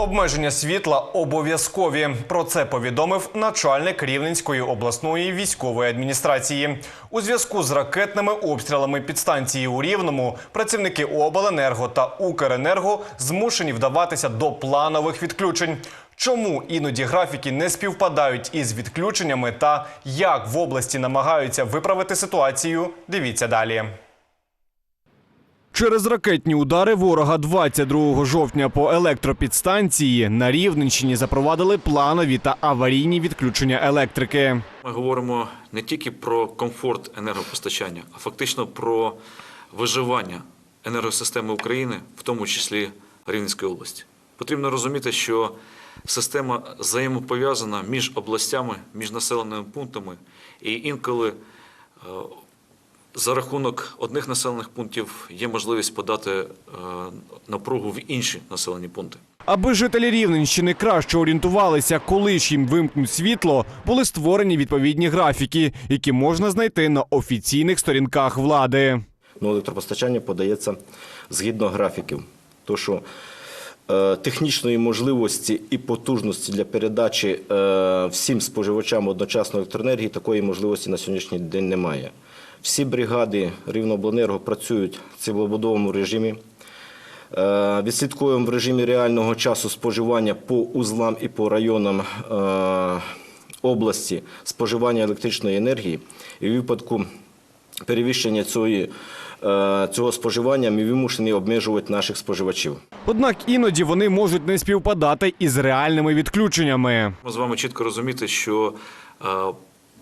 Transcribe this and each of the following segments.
Обмеження світла обов'язкові. Про це повідомив начальник Рівненської обласної військової адміністрації. У зв'язку з ракетними обстрілами підстанції у Рівному працівники обленерго та Укренерго змушені вдаватися до планових відключень. Чому іноді графіки не співпадають із відключеннями та як в області намагаються виправити ситуацію? Дивіться далі. Через ракетні удари ворога 22 жовтня по електропідстанції на Рівненщині запровадили планові та аварійні відключення електрики. Ми говоримо не тільки про комфорт енергопостачання, а фактично про виживання енергосистеми України, в тому числі Рівненської області. Потрібно розуміти, що система взаємопов'язана між областями, між населеними пунктами, і інколи е, за рахунок одних населених пунктів є можливість подати е, напругу в інші населені пункти. Аби жителі Рівненщини краще орієнтувалися, коли ж їм вимкнуть світло, були створені відповідні графіки, які можна знайти на офіційних сторінках влади. Ну, електропостачання подається згідно графіків. То, що е, технічної можливості і потужності для передачі е, всім споживачам одночасно електроенергії такої можливості на сьогоднішній день немає. Всі бригади Рівнобленерго працюють в цілобудовому режимі. Е, Відслідкуємо в режимі реального часу споживання по узлам і по районам е, області споживання електричної енергії. І в випадку перевищення цієї, е, цього споживання ми вимушені обмежувати наших споживачів. Однак іноді вони можуть не співпадати із реальними відключеннями. Ми з вами чітко розуміти, що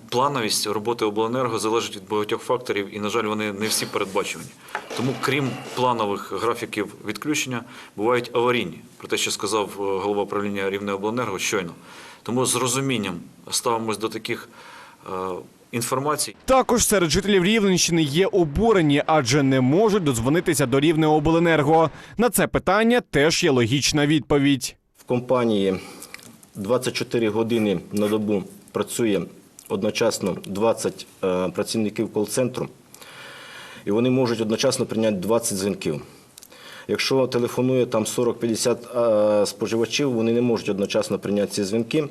плановість роботи обленерго залежить від багатьох факторів, і, на жаль, вони не всі передбачувані. Тому, крім планових графіків відключення, бувають аварійні, про те, що сказав е, голова правління Рівне обленерго щойно. Тому з розумінням ставимось до таких е, інформацій. Також серед жителів Рівненщини є обурені, адже не можуть додзвонитися до Рівнеобленерго. На це питання теж є логічна відповідь. В компанії 24 години на добу працює одночасно 20 е, працівників кол-центру, і вони можуть одночасно прийняти 20 дзвінків. Якщо телефонує там 40-50 е, споживачів, вони не можуть одночасно прийняти ці дзвінки.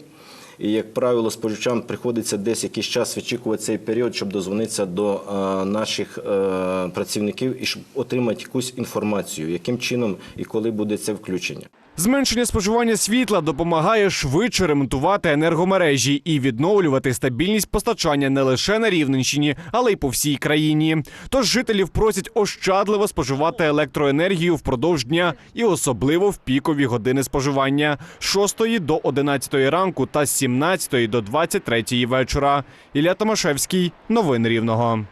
І, як правило, споживачам приходиться десь якийсь час відчікувати цей період, щоб дозвонитися до е, наших працівників і щоб отримати якусь інформацію, яким чином і коли буде це включення. Зменшення споживання світла допомагає швидше ремонтувати енергомережі і відновлювати стабільність постачання не лише на Рівненщині, але й по всій країні. Тож жителів просять ощадливо споживати електроенергію впродовж дня і особливо в пікові години споживання з 6 до 11 ранку та з 17 до 23 вечора. Ілля Томашевський, новини Рівного.